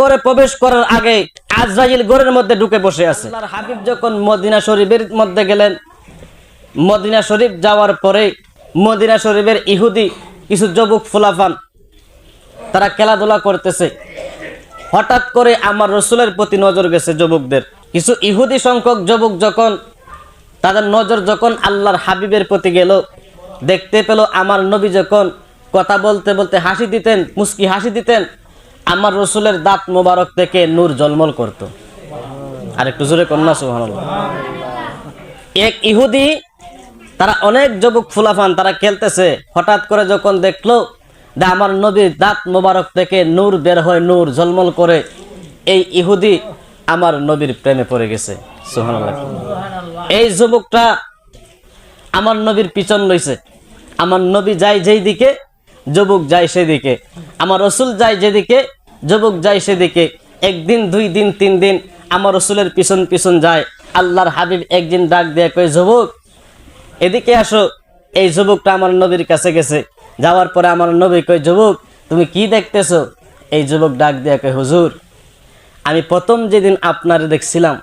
ঘরে প্রবেশ করার আগে আজরাইল ঘরের মধ্যে ঢুকে বসে আছে। হাবিব যখন মদিনা শরীফের মধ্যে গেলেন, মদিনা শরীফ যাওয়ার পরে মদিনা শরীফের ইহুদি কিছু যুবক ফুলাফান, তারা খেলাধুলা করতেছে। হঠাৎ করে আমার রসুলের প্রতি নজর গেছে যুবকদের। কিছু ইহুদি সংখ্যক যুবক যখন তাদের নজর যখন আল্লাহর হাবিবের প্রতি গেল, দেখতে পেল আমার নবী যখন কথা বলতে বলতে হাসি দিতেন মুস্কি হাসি দিতেন আমার রসুলের দাঁত মোবারক থেকে নূর জলমল করত। আর একটু জোরে কন্যা, সুবহানাল্লাহ। এক ইহুদি, তারা অনেক যুবক ফুলাফান, তারা খেলতেছে। হঠাৎ করে যখন দেখল যে আমার নবীর দাঁত মোবারক থেকে নূর বের হয় নূর ঝলমল করে, এই ইহুদি আমার নবীর প্রেমে পড়ে গেছে। সুবহানাল্লাহ। এই যুবকটা আমার নবীর পিছন লইছে। আমার নবী যায় যেই দিকে যুবক যায় সেদিকে। আমার রসুল যায় যেদিকে, যুবক যায় সেদিকে। একদিন, দুই দিন, তিন দিন আমার রসুলের পিছন পিছন যায়। আল্লাহর হাবিব একদিন ডাক দিয়ে কই যুবক, এদিকে আসো। এই যুবকটা আমার নবীর কাছে গেছে। যাওয়ার পরে আমার নবী কই যুবক, তুমি কি দেখতেছো? এই যুবক ডাক দিয়ে কই হুজুর, আমি প্রথম যেদিন আপনারে দেখছিলাম,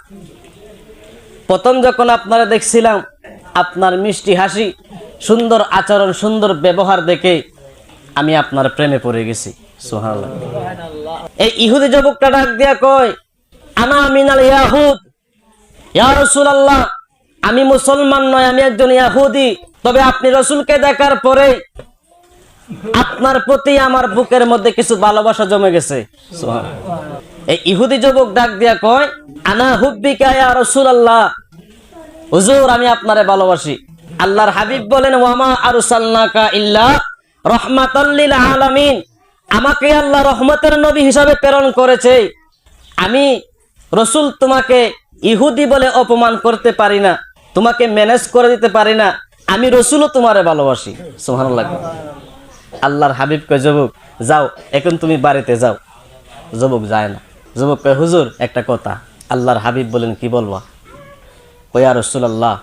প্রথম যখন আপনারা দেখছিলাম, আপনার মিষ্টি হাসি, সুন্দর আচরণ, সুন্দর ব্যবহার দেখে আমি আপনার প্রেমে পড়ে গেছি, সুবহানাল্লাহ। এই ইহুদি যুবকটা ডাক দিয়া কয়, আনা মিনাল ইয়াহুদ? ইয়া রাসূলুল্লাহ, আমি মুসলমান নয়, আমি একজন ইয়াহুদি। তবে আপনি রসুলকে দেখার পরে আপনার প্রতি আমার বুকের মধ্যে কিছু ভালোবাসা জমে গেছে। এই ইহুদি যুবক ডাক দিয়া কয়, আনা হুব্বিকা ইয়া রাসূলুল্লাহ? হুজুর, আমি আপনারে ভালোবাসি। আল্লাহর হাবিব বলেন ওয়ামা আরসালনাকা ইল্লা রহমাতাল লিল আলামিন। আমাকে আল্লাহ রহমতের নবী হিসাবে প্রেরণ করেছে। আমি রসুল তোমাকে ইহুদি বলে অপমান করতে পারি না, তোমাকে ম্যানেজ করে দিতে পারি না, আমি রসুলও তোমারে ভালোবাসি। সুবহানাল্লাহ। আল্লাহর হাবিব কয়, যুবক, যাও, এখন তুমি বাড়িতে যাও। যুবক যায় না। যুবক কয়, হুজুর, একটা কথা। আল্লাহর হাবিব বলেন, কি বলবা? কয়া রসুল্লাহ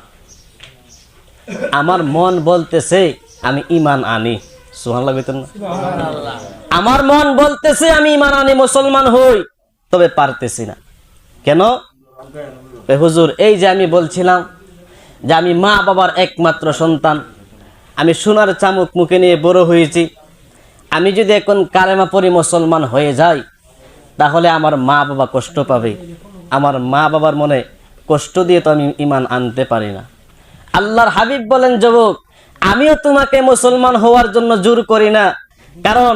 আমার মন বলতেছে, আমি ইমান আনি। না? আমার মন বলতেছে আমি ইমান আনি মুসলমান হই তবে পারতেছি না। কেন? হুজুর এই যে আমি বলছিলাম যে আমি মা বাবার একমাত্র সন্তান আমি সোনার চামুক মুখে নিয়ে বড় হয়েছি আমি যদি এখন কালেমা পরি মুসলমান হয়ে যাই তাহলে আমার মা বাবা কষ্ট পাবে। আমার মা বাবার মনে কষ্ট দিয়ে তো আমি ইমান আনতে পারি না। আল্লাহর হাবিব বলেন যুবক আমিও তোমাকে মুসলমান হওয়ার জন্য জোর করি না। কারণ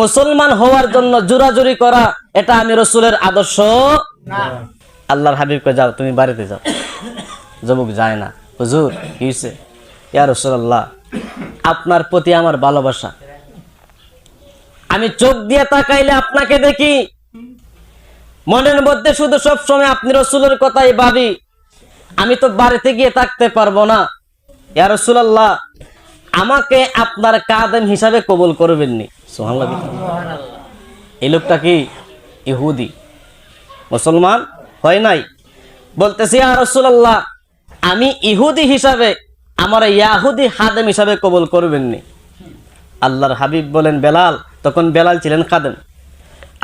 মুসলমান হওয়ার জন্য জোরাজুরি করা, এটা আমি রসুলের আদর্শ। আল্লাহর হাবিবকে যাও, তুমি বাড়িতে যাও। যুবক যায় না। হুজুর ইয়া রসুল্লাহ আপনার প্রতি আমার ভালোবাসা। আমি চোখ দিয়ে তাকাইলে আপনাকে দেখি। মনের মধ্যে শুধু সব সময় আপনি রসুলের কথাই ভাবি। আমি তো বাড়িতে গিয়ে থাকতে পারব না। ইয়া রসুলাল্লাহ, আমাকে আপনার কাদেম হিসাবে কবুল করবেননি। সুবহানাল্লাহ। এই লোকটা কি? ইহুদি। মুসলমান? হয় নাই? বলতেছি, ইয়া রসুলাল্লাহ, আমি ইহুদি হিসাবে, আমার ইয়াহুদি হাদেম হিসাবে কবুল করবেননি। আল্লাহর হাবিব বলেন, বেলাল, তখন বেলাল ছিলেন খাদেম।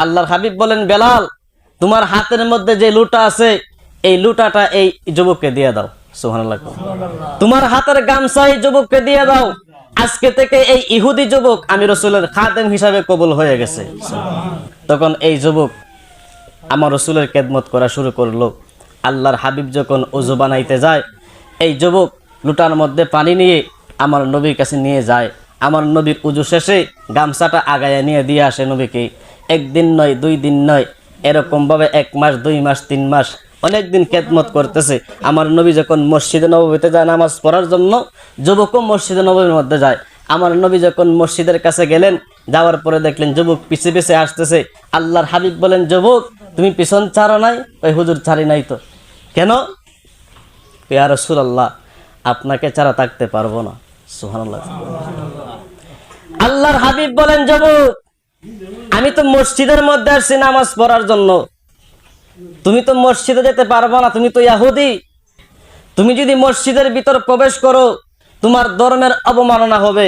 আল্লাহর হাবিব বলেন, বেলাল, তোমার হাতের মধ্যে যে লুটা আছে, এই লুটাটা এই যুবককে দিয়ে দাও। তোমার হাতের গামছা এই যুবককে দিয়ে দাও। আজকে থেকে এই ইহুদি যুবক আমি রসুলের খাদেম হিসাবে কবুল হয়ে গেছে। তখন এই যুবক আমার রসুলের কেদমত করা শুরু করল। আল্লাহর হাবিব যখন অজু বানাইতে যায়, এই যুবক লুটার মধ্যে পানি নিয়ে আমার নবীর কাছে নিয়ে যায়। আমার নবীর উজু শেষে গামছাটা আগায় নিয়ে দিয়ে আসে নবীকে। একদিন নয়, দুই দিন নয়, এরকমভাবে এক মাস, দুই মাস, তিন মাস অনেক দিন কেদমত করতেছে। আমার নবী যখন মসজিদে নবীতে যায় নামাজ পড়ার জন্য, যুবকও মসজিদে নবীর মধ্যে যায়। আমার নবী যখন মসজিদের কাছে গেলেন, যাওয়ার পরে দেখলেন যুবক পিছে পিছে আসতেছে। আল্লাহর হাবিব বলেন, যুবক, তুমি পিছন ছাড়ো নাই, ওই হুজুর ছাড়ি নাই তো। কেন? ইয়া রাসূলুল্লাহ, আপনাকে ছাড়া থাকতে পারব না। সুবহানাল্লাহ। আল্লাহর হাবিব বলেন, যুবক, আমি তো মসজিদের মধ্যে আসছি নামাজ পড়ার জন্য। তুমি তো মসজিদে যেতে পারব না, তুমি তো ইয়াহুদি। তুমি যদি মসজিদের ভিতর প্রবেশ করো, তোমার ধর্মের অবমাননা হবে।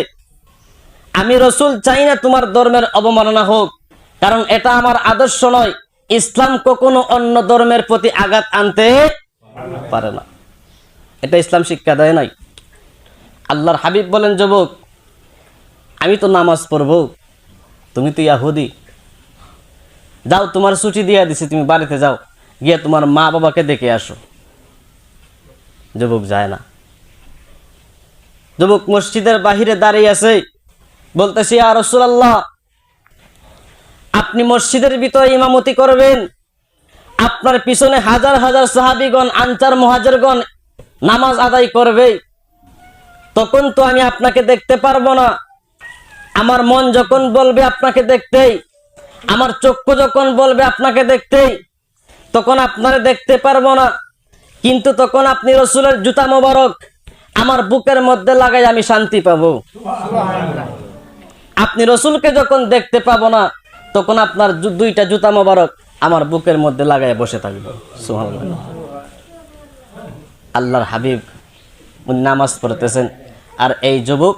আমি রসুল চাই না তোমার ধর্মের অবমাননা হোক, কারণ এটা আমার আদর্শ নয়। ইসলাম কখনো অন্য ধর্মের প্রতি আঘাত আনতে পারে না। এটা ইসলাম শিক্ষা দেয় নাই। আল্লাহর হাবিব বলেন, যুবক, আমি তো নামাজ পড়ব, তুমি তো ইয়াহুদি। যাও, তোমার ছুটি দিয়ে দিছি, তুমি বাড়িতে যাও। গিয়ে তোমার মা বাবাকে দেখে আসো। যুবক যায় না। যুবক মসজিদের বাহিরে দাঁড়িয়ে আছে। বলতেছি আর রসুল্লাহ আপনি মসজিদের ভিতরে ইমামতি করবেন। আপনার পিছনে হাজার হাজার সাহাবিগণ আনচার মহাজরগণ নামাজ আদায় করবে। তখন তো আমি আপনাকে দেখতে পারব না। আমার মন যখন বলবে আপনাকে দেখতেই আমার চক্ষু যখন বলবে আপনাকে দেখতেই, তখন আপনারে দেখতে পারব না। কিন্তু তখন আপনি রসুলের জুতা মোবারক আমার বুকের মধ্যে লাগাই আমি শান্তি পাবো। আপনি রসুলকে যখন দেখতে পাবো না, তখন আপনার দুইটা জুতা মোবারক আমার বুকের মধ্যে লাগাই বসে থাকবে। আল্লাহর হাবিব নামাজ পড়তেছেন। আর এই যুবক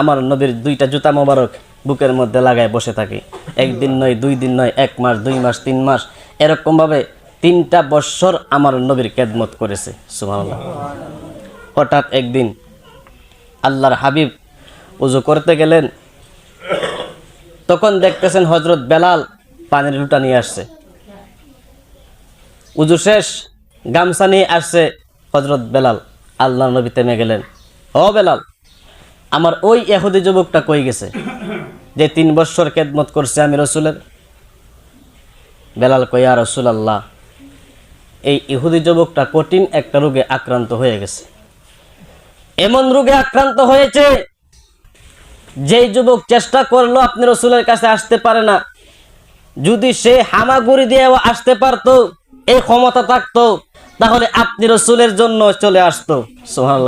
আমার নবীর দুইটা জুতা মোবারক বুকের মধ্যে লাগায় বসে থাকে। একদিন নয়, দুই দিন নয়, এক মাস, দুই মাস, তিন মাস, এরকমভাবে তিনটা বৎসর আমার নবীর কেদমত করেছে, সুবহানাল্লাহ। হঠাৎ একদিন আল্লাহর হাবিব উজু করতে গেলেন, তখন দেখতেছেন হজরত বেলাল পানির লুটা নিয়ে আসছে। উজু শেষ, গামছা নিয়ে আসছে হজরত বেলাল আল্লাহ নবী থেমে গেলেন। ও বেলাল, আমার ওই এহুদি যুবকটা কই গেছে? যে তিন বছর কেদমত করছে আমি রসুলের। বেলাল কইয়া রসুল আল্লাহ এই ইহুদি যুবকটা কঠিন একটা রোগে আক্রান্ত হয়ে গেছে। এমন রোগে আক্রান্ত হয়েছে, যেই যুবক চেষ্টা করল আপনি রসুলের কাছে আসতে পারে না। যদি সে হামাগুড়ি দিয়ে আসতে পারতো, এই ক্ষমতা থাকতো, তাহলে আপনি রসুলের জন্য চলে আসতো। সোহান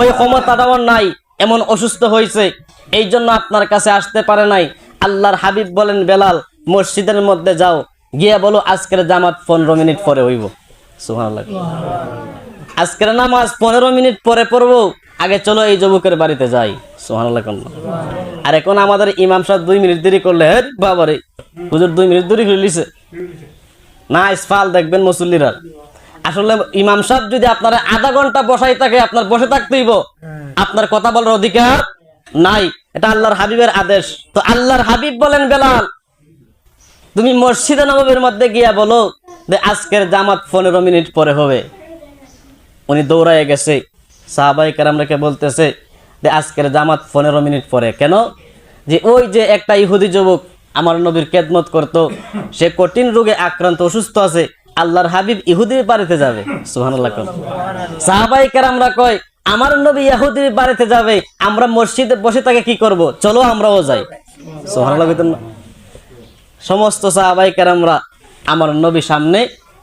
ওই ক্ষমতাটা আমার নাই এমন অসুস্থ হয়েছে এই জন্য আপনার কাছে আসতে পারে নাই। আল্লাহর হাবিব বলেন, বেলাল, মসজিদের মধ্যে যাও। গিয়ে বলো, আজকের জামাত পনেরো মিনিট পরে হইব। আজকের নামাজ পনেরো মিনিট পরে পড়ব, আগে চলো এই যুবকের বাড়িতে যাই। সোহানাল্লাহ আর এখন আমাদের ইমাম সাহেব দুই মিনিট দেরি করলে হ্যাঁ বাবারে, হুজুর দুই মিনিট দেরি করে না ইসফাল দেখবেন মুসল্লিরা। আসলে ইমাম সাহেব যদি আপনার আধা ঘণ্টা বসাই থাকে আপনার বসে থাকতেইব আপনার কথা বলার অধিকার নাই। এটা আল্লাহর হাবিবের আদেশ। তো আল্লাহর হাবিব বলেন বেলাল তুমি মসজিদে নবীর মধ্যে গিয়া বলো যে আজকের জামাত পনেরো মিনিট পরে হবে। উনি দৌড়ায় গেছে। সাহাবাই কেরামরাকে বলতেছে যে আজকের জামাত পনেরো মিনিট পরে। কেন? যে ওই যে একটা ইহুদি যুবক আমার নবীর কেদমত করত সে কঠিন রোগে আক্রান্ত অসুস্থ আছে। আল্লাহর হাবিব ইহুদির বাড়িতে যাবে। সাহাবাই কেরামরা কয়, আমার নবী ইহুদির বাড়িতে যাবে, আমরা মসজিদে বসে তাকে কি করব? চলো আমরাও যাই। সুহানাল্লাহ সমস্ত সাহাবাই কেরামরা আমার নবী সামনে,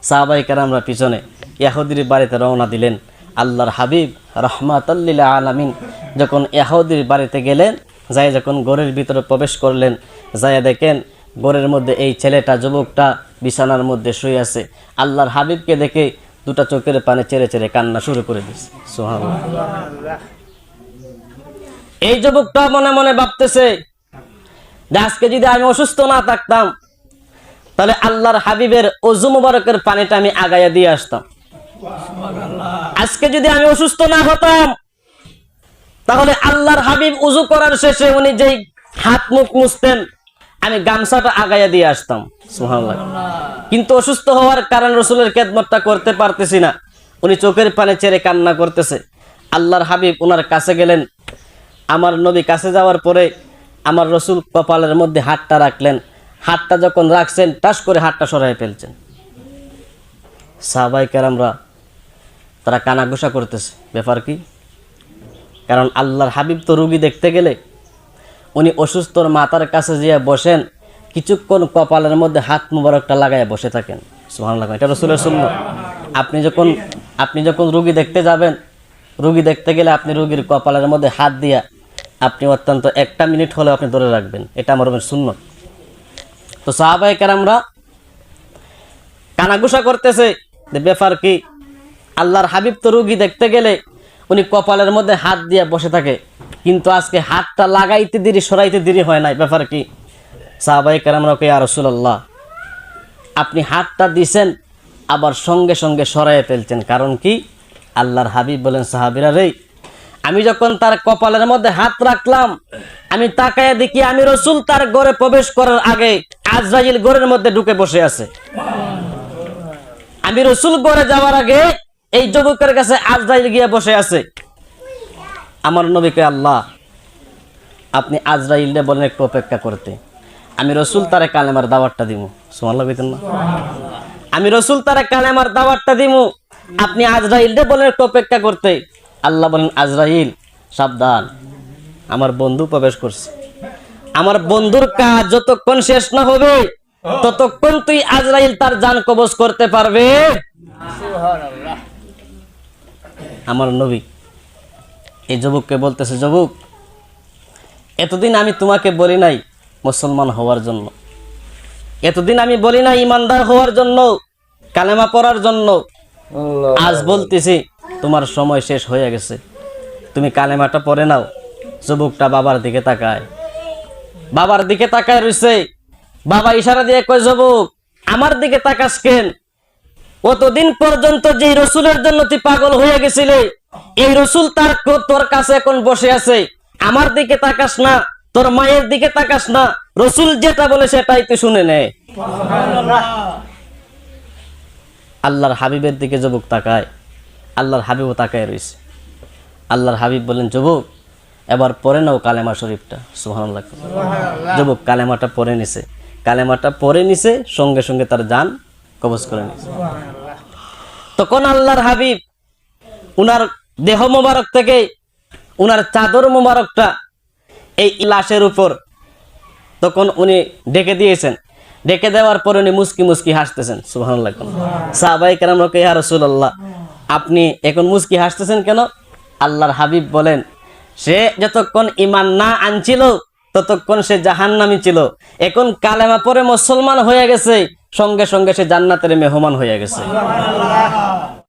সাহাবাই কেরামরা পিছনে ইয়াহুদির বাড়িতে রওনা দিলেন। আল্লাহর হাবিব রহমাতাল্লিল আলামিন যখন ইয়াহুদির বাড়িতে গেলেন যাই যখন ঘরের ভিতরে প্রবেশ করলেন যাই দেখেন ঘরের মধ্যে এই ছেলেটা যুবকটা বিছানার মধ্যে শুয়ে আছে। আল্লাহর হাবিবকে দেখে দুটা চোখের পানে চেড়ে চেড়ে কান্না শুরু করে দিচ্ছে সোহান এই যুবকটা মনে মনে ভাবতেছে যে আজকে যদি আমি অসুস্থ না থাকতাম তাহলে আল্লাহর হাবিবের অজু মুবারকের পানিটা আমি আগাইয়া দিয়ে আসতাম। আজকে যদি আমি অসুস্থ না হতাম তাহলে আল্লাহর হাবিব উজু করার শেষে উনি যেই হাত মুখ মুছতেন আমি গামছাটা আগাইয়া দিয়ে আসতাম, সুবহানাল্লাহ। কিন্তু অসুস্থ হওয়ার কারণ রসুলের খেদমতটা করতে পারতেছি না। উনি চোখের পানে চেড়ে কান্না করতেছে। আল্লাহর হাবিব ওনার কাছে গেলেন। আমার নবী কাছে যাওয়ার পরে আমার রসুল কপালের মধ্যে হাতটা রাখলেন। হাতটা যখন রাখছেন, টাস করে হাতটা সরাই ফেলছেন। সাহাবাই কেরামরা, তারা কানাঘুষা করতেছে। ব্যাপার কি? কারণ আল্লাহর হাবিব তো রুগী দেখতে গেলে উনি অসুস্থর মাতার কাছে যেয়ে বসেন, কিছুক্ষণ কপালের মধ্যে হাত মুবারকটা লাগায় বসে থাকেন। সুহান লাগান এটা রসুলের শূন্য আপনি যখন আপনি যখন রুগী দেখতে যাবেন, রুগী দেখতে গেলে আপনি রুগীর কপালের মধ্যে হাত দিয়া আপনি অত্যন্ত একটা মিনিট হলেও আপনি ধরে রাখবেন। এটা আমার শূন্য তো সাহাবাই কেরামরা কানাঘুষা করতেছে ব্যাপার কি? আল্লাহর হাবিব তো রুগী দেখতে গেলে উনি কপালের মধ্যে হাত দিয়ে বসে থাকে। কিন্তু আজকে হাতটা লাগাইতে দেরি, সরাইতে দেরি হয় নাই। ব্যাপার কি? সাহাবাই কারামরা কে রসুল্লাহ আপনি হাতটা দিছেন, আবার সঙ্গে সঙ্গে সরাইয়ে ফেলছেন। কারণ কি? আল্লাহর হাবিব বলেন, সাহাবিরা রে, আমি যখন তার কপালের মধ্যে হাত রাখলাম, আমি তাকায় দেখি আমি রসুল তার গড়ে প্রবেশ করার আগে আজরাইল গড়ের মধ্যে ঢুকে বসে আছে। আমি রসুল গড়ে যাওয়ার আগে এই যুবকের কাছে আজরাইল গিয়ে বসে আছে। আমার নবীকে আল্লাহ আপনি আজরাইলে বলেন একটু অপেক্ষা করতে। আমি রসুল তারে কালেমার দাওয়াতটা দিব লাগবেন না? আমি রসুল তারে কালেমার দাওয়াতটা দিব আপনি আজরাইলরে বলেন একটু অপেক্ষা করতে। আল্লাহ বলেন আজরাইল সাবধান। আমার বন্ধু প্রবেশ করছে। আমার বন্ধুর কাজ যতক্ষণ শেষ না হবে ততক্ষণ তুই আজরাইল তার জান কবজ করতে পারবে। আমার নবী। এই যুবককে বলতেছে যুবক এতদিন আমি তোমাকে বলি নাই মুসলমান হওয়ার জন্য। এতদিন আমি বলি না ইমানদার হওয়ার জন্য কালেমা পড়ার জন্য। আজ বলতেছি তোমার সময় শেষ হয়ে গেছে। তুমি কালেমাটা পড়ে নাও। যুবকটা বাবার দিকে তাকায়। বাবার দিকে তাকায় রইছে। বাবা ইশারা দিয়ে কয় যুবক আমার দিকে তাকাস কেন? অতদিন পর্যন্ত যে রসুলের জন্য তুই পাগল হয়ে গেছিলে, এই রসুল তার তোর কাছে এখন বসে আছে। আমার দিকে তাকাস না, তোর মায়ের দিকে তাকাস না। রসুল যেটা বলে সেটাই তুই শুনে নে। আল্লাহর হাবিবের দিকে যুবক তাকায়, আল্লাহর হাবিবও তাকায় রয়েছে আল্লাহর হাবিব বলেন যুবক, এবার পরে নাও কালেমা শরীফটা। সুহান যুবক, কালেমাটা পরে নিছে। কালেমাটা পরে নিছে, সঙ্গে সঙ্গে তার যান কবজ করে নিছে তখন আল্লাহর হাবিব উনার দেহ মোবারক থেকে, উনার চাদর মোবারকটা এই লাশের উপর তখন উনি ডেকে দিয়েছেন। ডেকে দেওয়ার পর উনি মুস্কি মুস্কি হাসতেছেন সুহান সাহাবাই কেন ইয়া রসুল্লাহ আপনি এখন মুস্কি হাসতেছেন কেন? আল্লাহর হাবিব বলেন, সে যতক্ষণ ইমান না আনছিল, ততক্ষণ সে জাহান্নামি ছিল। এখন কালেমা পরে মুসলমান হয়ে গেছে সঙ্গে সঙ্গে সে জান্নাতের মেহমান হয়ে গেছে।